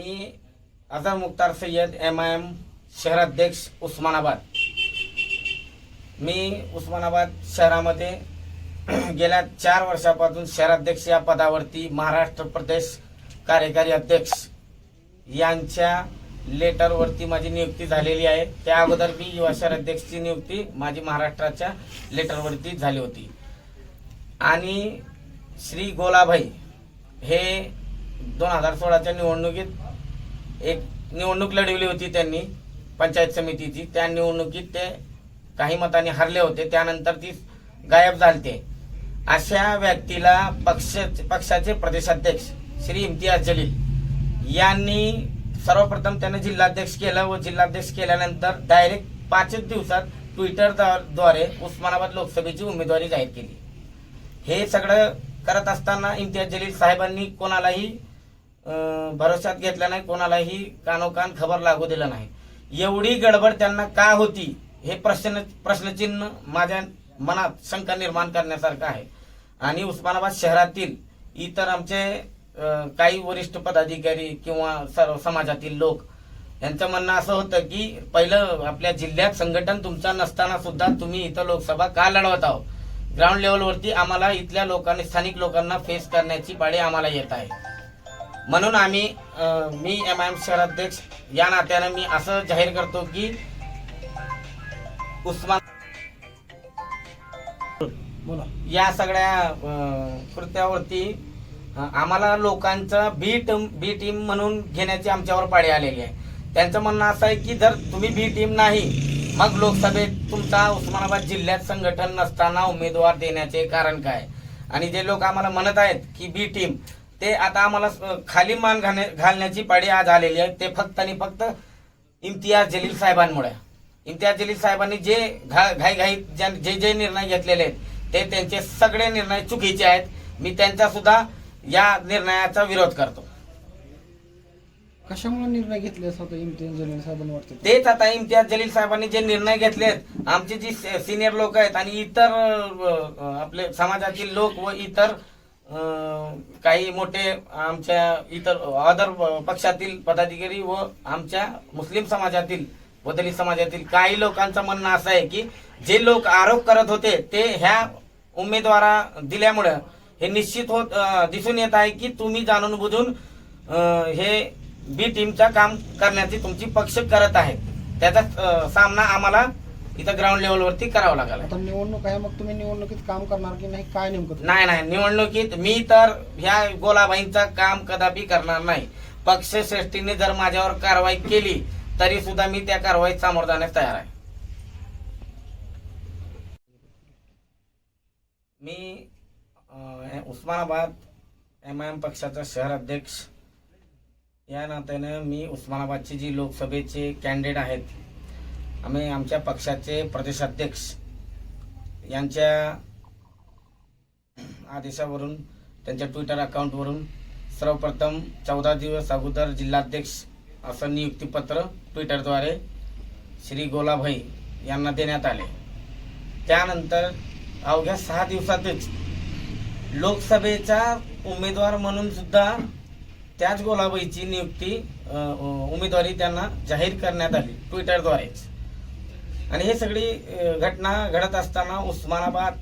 Me Azhar Mukhtar Sayyed M I M शहराध्यक्ष उस्मानाबाद. मी उस्मानाबाद शहरामध्ये गेल्या चार वर्षापासून शहराध्यक्ष या पदावरती महाराष्ट्र प्रदेश कार्यकारी अध्यक्ष यांच्या लेटरवरती माझी नियुक्ती झालेली आहे. त्या अगोदर मी युवा शहराध्यक्षची नियुक्ती माझी महाराष्ट्राच्या लेटरवरती झाली होती. आणि श्री गोलाभाई हे दोन हजार सोळाच्या निवडणुकीत एक निवडणूक लढवली होती त्यांनी पंचायत समितीची. त्या निवडणुकीत ते काही मताने हरले होते. त्यानंतर ती गायब झालते. अशा व्यक्तीला पक्ष पक्षाचे प्रदेशाध्यक्ष श्री इम्तियाज जलील यांनी सर्वप्रथम त्यांना जिल्हाध्यक्ष केलं व जिल्हाध्यक्ष केल्यानंतर डायरेक्ट पाचच दिवसात ट्विटरद्वारे उस्मानाबाद लोकसभेची उमेदवारी जाहीर केली. हे सगळं करत असताना इम्तियाज जलील साहेबांनी कोणालाही भरोशात घेतला नाही कोणालाही कानोकान खबर लागू दिलं नाही. एवढी गडबड त्यांना का होती हे प्रश्न प्रश्नचिन्ह माझ्या मनात शंका निर्माण करण्यासारखं आहे. आणि उस्मानाबाद शहरातील इतर आमचे काही वरिष्ठ पदाधिकारी किंवा सर्व समाजातील लोक यांचं म्हणणं असं होतं की पहिलं आपल्या जिल्ह्यात संघटन तुमचं नसताना सुद्धा तुम्ही इथं लोकसभा का लढवत आहो ग्राउंड लेवलवरती आम्हाला इथल्या लोकांनी स्थानिक लोकांना फेस करण्याची पाळी आम्हाला येत आहे. म्हणून आम्ही मी एम आय एम शहराध्यक्ष या नात्यानं मी असं जाहीर करतो की उस्मान या सगळ्या कृत्यावरती आम्हाला लोकांचा बी टीम बी टीम म्हणून घेण्याची आमच्यावर पाळी आलेली आहे. त्यांचं म्हणणं असं आहे की जर तुम्ही बी टीम नाही मग लोकसभेत तुमचा उस्मानाबाद जिल्ह्यात संघटन नसताना उमेदवार देण्याचे कारण काय? आणि जे लोक आम्हाला म्हणत आहेत की बी टीम ते आता आम्हाला खाली मान घालणे- घालण्याची पाळी आज आलेली आहे. ते फक्त आणि फक्त इम्तियाज जलील साहेबांमुळे. इम्तियाज जलील साहेबांनी जे घा घाई जे जे निर्णय घेतलेले आहेत ते त्यांचे सगळे निर्णय चुकीचे आहेत. मी त्यांचा सुद्धा या निर्णयाचा विरोध करतो. कशामुळे निर्णय घेतले असं इम्तियाज जलील साहेबांना वाटतं? तेच आता इम्तियाज जलील साहेबांनी जे निर्णय घेतलेत आमचे जी सिनियर लोक आहेत आणि इतर आपले समाजातील लोक व इतर काही मोठे आमच्या इतर अदर पक्षातील पदाधिकारी व आमच्या मुस्लिम समाजातील बदली समाजातील काही लोकांचं म्हणणं असं आहे की जे लोक आरोप करत होते ते ह्या उमेदवारा दिल्यामुळं हे निश्चित होत दिसून येत आहे की तुम्ही जाणून बुजून हे बी टीमचा काम करण्याची तुमची पक्ष करत आहे. त्याचा सामना आम्हाला इथं ग्राउंड लेवलवरती करावा लागला. आता निवडणूक आहे मग तुम्ही निवडणुकीत काम करणार की नाही? काय नेमकं? नाही नाही निवडणुकीत मी तर ह्या गोलाबाईंचा काम कदापि करणार नाही. पक्ष श्रेष्ठीने जर माझ्यावर कारवाई केली तरी सुद्धा मी त्या कारवाईत सामोरं जाण्यास तयार आहे. मी अं, उस्मानाबाद एम आय एम पक्षाचा शहर अध्यक्ष. या नात्यानं मी उस्मानाबादचे जी लोकसभेचे कॅन्डिडेट आहेत आम्ही आमच्या पक्षाचे प्रदेशाध्यक्ष यांच्या आदेशावरून त्यांच्या ट्विटर अकाउंटवरून सर्वप्रथम चौदा दिवस अगोदर जिल्हाध्यक्ष असं नियुक्तीपत्र ट्विटरद्वारे श्री गोलाभाई यांना देण्यात आले. त्यानंतर अवघ्या सहा दिवसातच लोकसभेचा उमेदवार म्हणून सुद्धा त्याच गोलाबाईची नियुक्ती उमेदवारी त्यांना जाहीर करण्यात आली ट्विटरद्वारेच आणि हे सगळी घटना घडत असताना उस्मानाबाद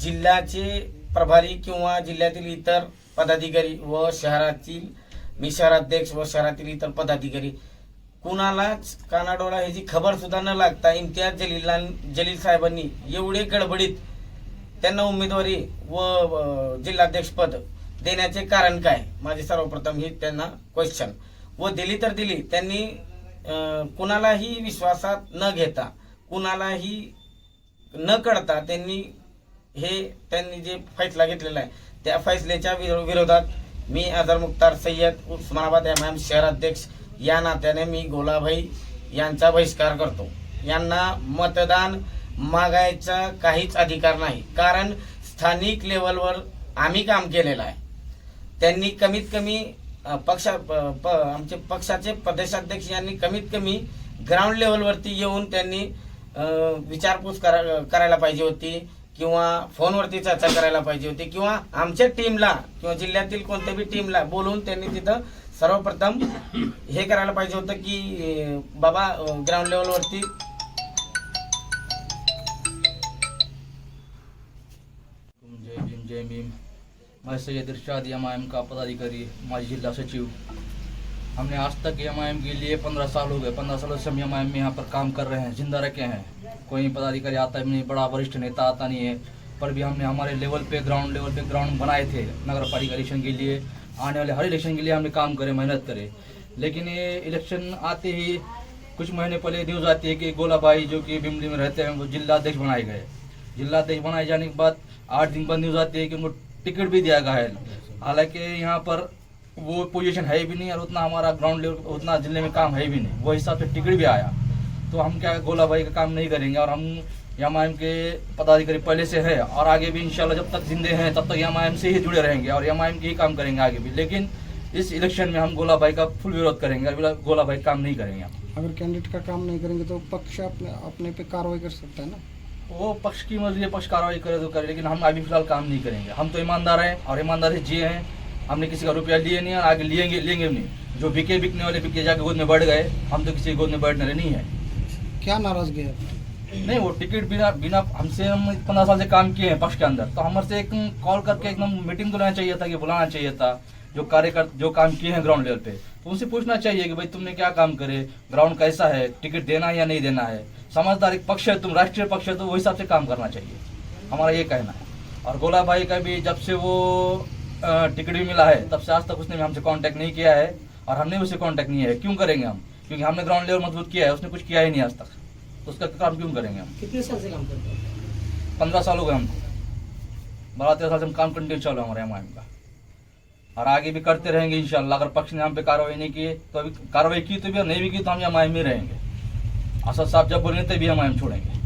जिल्ह्याचे प्रभारी किंवा जिल्ह्यातील इतर पदाधिकारी व शहरातील मी शहराध्यक्ष व शहरातील इतर पदाधिकारी कुणालाच कानाडोळा ह्याची खबर सुद्धा न लागता इम्तियाज जलील जलील साहेबांनी एवढे गडबडीत त्यांना उमेदवारी व जिल्हाध्यक्षपद देण्याचे कारण काय? माझे सर्वप्रथम हे त्यांना क्वेश्चन व दिली तर दिली. त्यांनी कुणालाही विश्वासात न घेता कुणालाही न कळता त्यांनी हे त्यांनी जे फैसला घेतलेला आहे त्या फैसल्याच्या विरो- विरोधात मी अझर मुख्तार सय्यद उस्मानाबाद एम एम शहराध्यक्ष या नात्याने मी गोलाभाई यांचा बहिष्कार करतो. यांना मतदान मागायचा काहीच अधिकार नाही. कारण स्थानिक लेवलवर आम्ही काम केलेलं आहे. त्यांनी कमीत कमी पक्षा प- प- आमचे पक्षाचे प्रदेशाध्यक्ष यांनी कमीत कमी ग्राउंड लेवलवरती येऊन त्यांनी विचारपूस करा करायला पाहिजे होती किंवा फोनवरती चर्चा करायला पाहिजे होती किंवा आमच्या टीमला किंवा जिल्ह्यातील कोणत्याही टीमला बोलवून त्यांनी तिथं सर्वप्रथम हे करायला पाहिजे होतं की बाबा ग्राउंड लेवलवरती जय भीम जय भीम. मैं सैयद इरशाद एम का पदाधिकारी माजी जिल्हा सचिव. हमने आज तक एम आई एम के लिए पंद्रह साल हो गए। पंद्रह सालों से हम एम आई एम में यहाँ पर काम कर रहे हैं, ज़िंदा रखे हैं। कोई पदाधिकारी आता नहीं, बड़ा वरिष्ठ नेता आता नहीं है। पर भी हमने हमारे लेवल पे, ग्राउंड लेवल पे ग्राउंड बनाए थे, नगर पालिका इलेक्शन के लिए। आने वाले हर इलेक्शन के लिए हमने काम करे, मेहनत करे। लेकिन ये इलेक्शन आते ही, कुछ महीने पहले न्यूज़ आती है कि गोला भाई जो कि बिमली में रहते हैं, वो जिला अध्यक्ष बनाए गए। जिला अध्यक्ष बनाए जाने के बाद आठ दिन बाद न्यूज़ आती है कि उनको टिकट भी दिया गया है। हालाँकि यहाँ पर वो पोजीशन है भी नहीं और उतना हमारा ग्राउंड लेवल उतना ज़िले में काम है भी नहीं। वो हिसाब से टिकट भी आया। तो हम क्या गोला भाई का काम नहीं करेंगे और हम एम आई एम के पदाधिकारी पहले से है और आगे भी इंशाल्लाह जब तक जिंदे हैं तब तक एम आई एम से ही जुड़े रहेंगे और एम आई एम के ही काम करेंगे आगे भी। लेकिन इस इलेक्शन में हम गोला भाई का फुल विरोध करेंगे गोला भाई काम नहीं करेंगे अगर कैंडिडेट का काम नहीं करेंगे तो पक्ष अपने अपने पे कार्रवाई कर सकता है ना? वो पक्ष की मर्ज़ी है पक्ष कार्रवाई करे तो करे लेकिन हम अभी फ़िलहाल काम नहीं करेंगे। हम तो ईमानदार हैं और ईमानदारी जिए हैं। हमने किसी का रुपया लिए नहीं और आगे लेंगे लेंगे नहीं। जो बिके बिकने वाले बिके जाके गोद में बढ़ गए हम तो किसी गोद में बैठने वाले नहीं है। क्या नाराज़गी है? नहीं वो टिकट बिना बिना हमसे हम पंद्रह साल से काम किए हैं पक्ष के अंदर। तो हमारे से एक कॉल करके एकदम मीटिंग बुलाना चाहिए था कि बुलाना चाहिए था जो कार्यकर्ता जो काम किए हैं ग्राउंड लेवल पे। तो उनसे पूछना चाहिए कि भाई तुमने क्या काम करे? ग्राउंड कैसा है? टिकट देना है या नहीं देना है? समझदार एक पक्ष है तुम राष्ट्रीय पक्ष है तो वो हिसाब से काम करना चाहिए। हमारा ये कहना है। और गोला भाई का भी जब से वो टिकट भी मिला है तब से आज तक उसने हमसे कांटेक्ट नहीं किया है और हमने भी उससे कांटेक्ट नहीं है। क्यों करेंगे हम? क्योंकि हमने ग्राउंड लेवल मज़बूत किया है उसने कुछ किया ही नहीं आज तक। तो उसका काम क्यों करेंगे हम? कितने साल से काम करते हैं? पंद्रह साल हो गए हमको। बारह तेरह साल से हम काम कंटिन्यू चल है हमारे एम का। और आगे भी करते रहेंगे इंशाल्लाह। अगर पक्ष ने हम पे कार्रवाई नहीं की तो अभी कार्रवाई की तो भी और नहीं भी की तो हम एम में रहेंगे। असद साहब जब बोलेंगे तभी हम एम छोड़ेंगे।